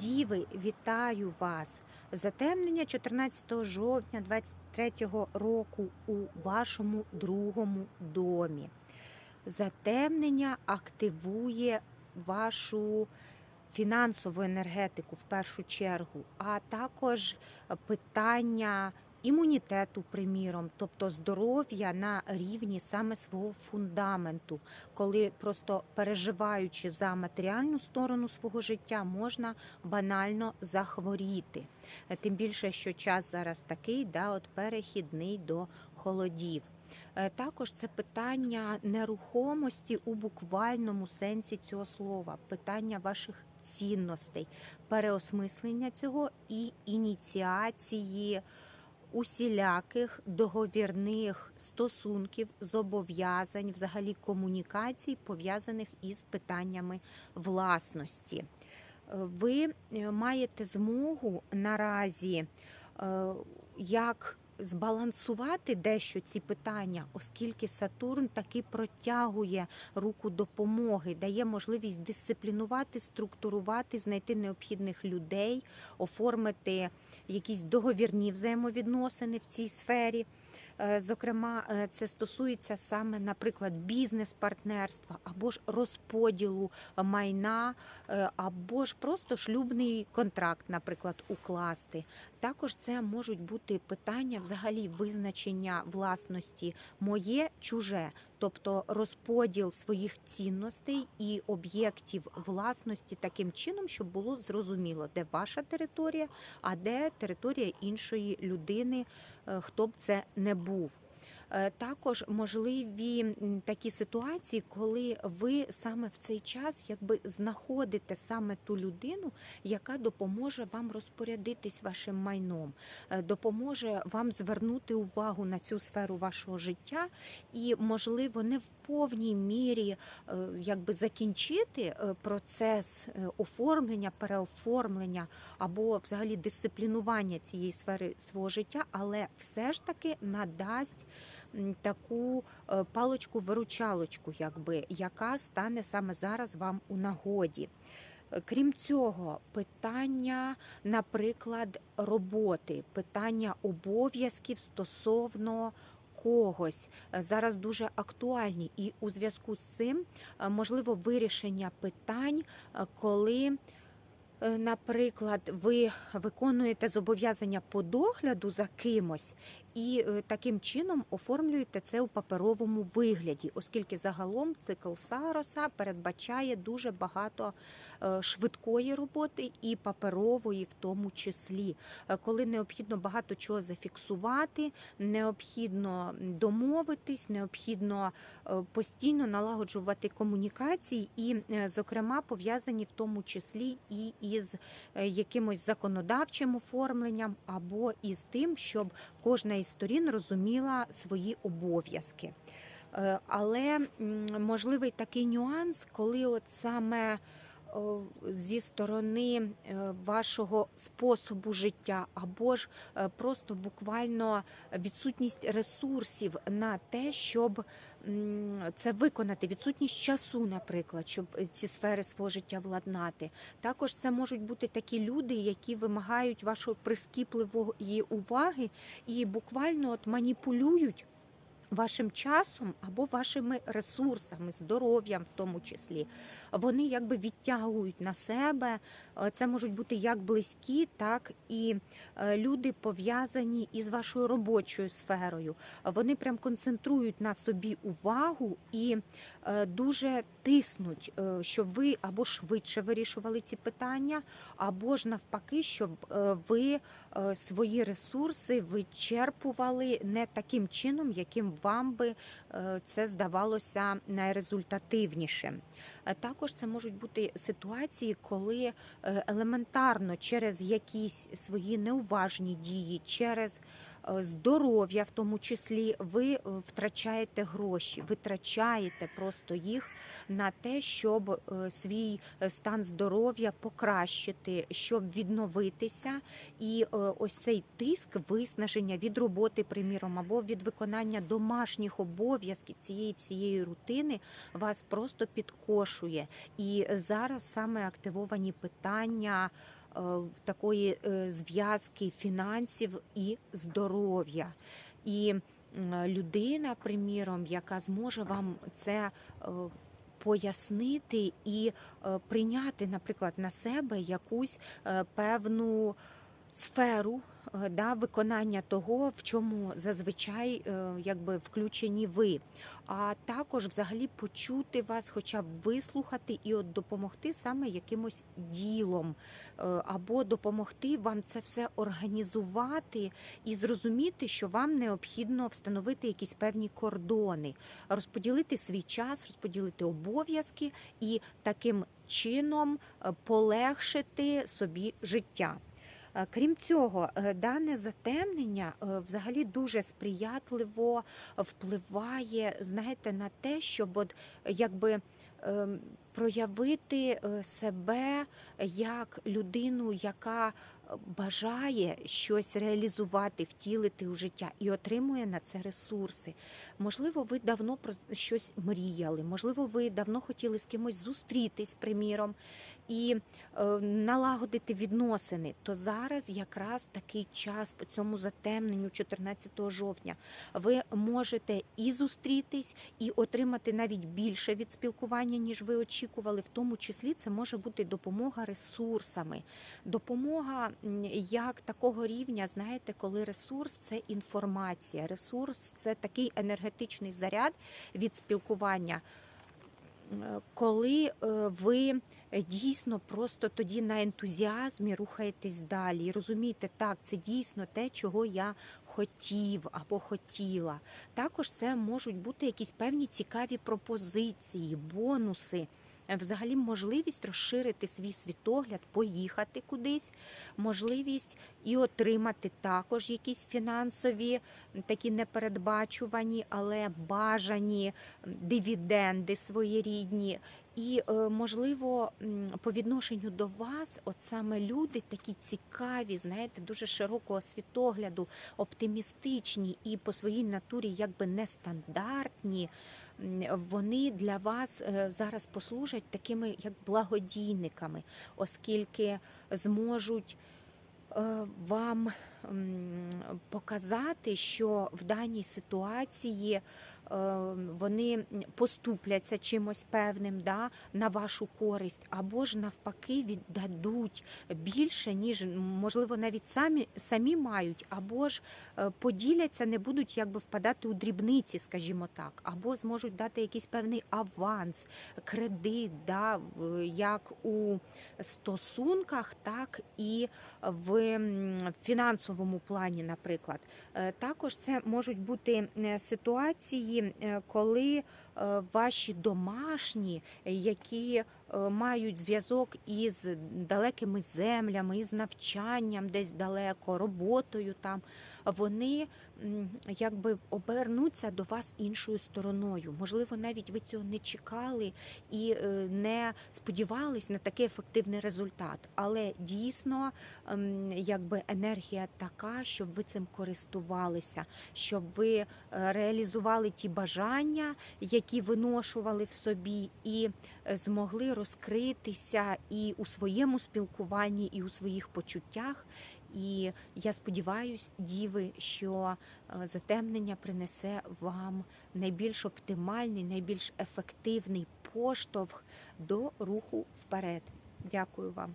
Діви, вітаю вас! Затемнення 14 жовтня 23 року у вашому другому домі. Затемнення активує вашу фінансову енергетику в першу чергу, а також питання імунітету, приміром, тобто здоров'я на рівні саме свого фундаменту, коли просто переживаючи за матеріальну сторону свого життя, можна банально захворіти. Тим більше, що час зараз такий, да, от перехідний до холодів. Е, Також це питання нерухомості у буквальному сенсі цього слова, питання ваших цінностей, переосмислення цього і ініціації усіляких договірних стосунків, зобов'язань, взагалі комунікацій, пов'язаних із питаннями власності. Ви е, маєте змогу наразі е, як збалансувати дещо ці питання, оскільки Сатурн таки протягує руку допомоги, дає можливість дисциплінувати, структурувати, знайти необхідних людей, оформити якісь договірні взаємовідносини в цій сфері. Е, Зокрема, е, це стосується саме, наприклад, бізнес-партнерства або ж розподілу майна, е, або ж просто шлюбний контракт, наприклад, укласти. Також це можуть бути питання взагалі визначення власності моє чуже, тобто розподіл своїх цінностей і об'єктів власності таким чином, щоб було зрозуміло, де ваша територія, а де територія іншої людини, е, хто б це не був. Е, Також можливі такі ситуації, коли ви саме в цей час якби знаходите саме ту людину, яка допоможе вам розпорядитись вашим майном, е, допоможе вам звернути увагу на цю сферу вашого життя і, можливо, не в повній мірі е, якби закінчити е, процес е, оформлення, переоформлення або взагалі дисциплінування цієї сфери свого життя, але все ж таки надасть таку паличку-виручалочку, якби, яка стане саме зараз вам у нагоді. Крім цього, питання, наприклад, роботи, питання обов'язків стосовно когось е, зараз дуже актуальні, і у зв'язку з цим е, можливо вирішення питань, е, коли. Наприклад, ви виконуєте зобов'язання по догляду за кимось, і е, таким чином оформлюєте це у паперовому вигляді, оскільки загалом цикл Сароса передбачає дуже багато е, швидкої роботи і паперової, в тому числі, Е, коли необхідно багато чого зафіксувати, необхідно домовитись, необхідно постійно налагоджувати комунікації, і, зокрема, пов'язані в тому числі і із якимось законодавчим оформленням, або із тим, щоб кожна із сторін розуміла свої обов'язки. Е, Але можливий такий нюанс, коли от саме зі сторони е, вашого способу життя, або ж е, просто буквально відсутність ресурсів на те, щоб це виконати, відсутність часу, наприклад, щоб ці сфери свого життя владнати. Також це можуть бути такі люди, які вимагають вашої прискіпливої уваги і буквально от маніпулюють вашим часом або вашими ресурсами, здоров'ям в тому числі. Вони якби відтягують на себе. Е, Це можуть бути як близькі, так і е, люди пов'язані із вашою робочою сферою. Вони прям концентрують на собі увагу і е, дуже тиснуть, щоб ви або швидше вирішували ці питання, або ж навпаки, щоб ви свої ресурси вичерпували не таким чином, яким вам би це здавалося найрезультативнішим. Е, Також це можуть бути ситуації, коли е, елементарно через якісь свої неуважні дії, через здоров'я, в тому числі, ви е, втрачаєте гроші, витрачаєте просто їх на те, щоб е, свій е, стан здоров'я покращити, щоб відновитися. І е, ось цей тиск, виснаження від роботи, приміром, або від виконання домашніх обов'язків цієї всієї рутини вас просто підкошує. І зараз саме активовані питання. Е, такої е, зв'язки фінансів і здоров'я. І людина, приміром, яка зможе вам це е, пояснити і прийняти, наприклад, на себе якусь певну сферу да, виконання того, в чому зазвичай е, якби включені ви, а також взагалі почути вас, хоча б вислухати і от допомогти саме якимось ділом, е, або допомогти вам це все організувати і зрозуміти, що вам необхідно встановити якісь певні кордони, розподілити свій час, розподілити обов'язки і таким чином е, полегшити собі життя. Е, Крім цього, е, дане затемнення е, взагалі дуже сприятливо впливає, знаєте, на те, щоб от якби проявити е, себе як людину, яка бажає щось реалізувати, втілити у життя і отримує на це ресурси. Можливо, ви давно про щось мріяли, можливо, ви давно хотіли з кимось зустрітись, приміром, і е, налагодити відносини. То зараз якраз такий час по цьому затемненню, 14 жовтня, ви можете і зустрітись, і отримати навіть більше від спілкування, ніж ви очікували. В тому числі це може бути допомога ресурсами, допомога як такого рівня, знаєте, коли ресурс це інформація, ресурс це такий енергетичний заряд від спілкування. Коли е, ви дійсно просто тоді на ентузіазмі рухаєтесь далі і розумієте, так, це дійсно те, чого я хотів або хотіла. Також це можуть бути якісь певні цікаві пропозиції, бонуси. Е, Взагалі, можливість розширити свій світогляд, поїхати кудись, можливість і отримати також якісь фінансові, такі непередбачувані, але бажані дивіденди своєрідні. І е, можливо, по відношенню до вас, от саме люди такі цікаві, знаєте, дуже широкого світогляду, оптимістичні і по своїй натурі якби нестандартні. Вони для вас е, зараз послужать такими як благодійниками, оскільки зможуть е, вам показати, що в даній ситуації вони поступляться чимось певним да, на вашу користь, або ж навпаки віддадуть більше, ніж можливо навіть самі, самі мають, або ж е, поділяться, не будуть якби впадати у дрібниці, скажімо так, або зможуть дати якийсь певний аванс, кредит, да, як у стосунках, так і в фінансовому плані, наприклад. Е, Також це можуть бути е, ситуації, е, коли ваші домашні, е, які е, мають зв'язок із далекими землями, із навчанням десь далеко, роботою там, вони якби обернуться до вас іншою стороною. Можливо, навіть ви цього не чекали і е, не сподівались на такий ефективний результат. Але дійсно, ем, якби енергія така, щоб ви цим користувалися, щоб ви е, реалізували ті бажання, які виношували в собі, і е, змогли розкритися і у своєму спілкуванні, і у своїх почуттях. І я сподіваюся, діви, що е, затемнення принесе вам найбільш оптимальний, найбільш ефективний поштовх до руху вперед. Дякую вам.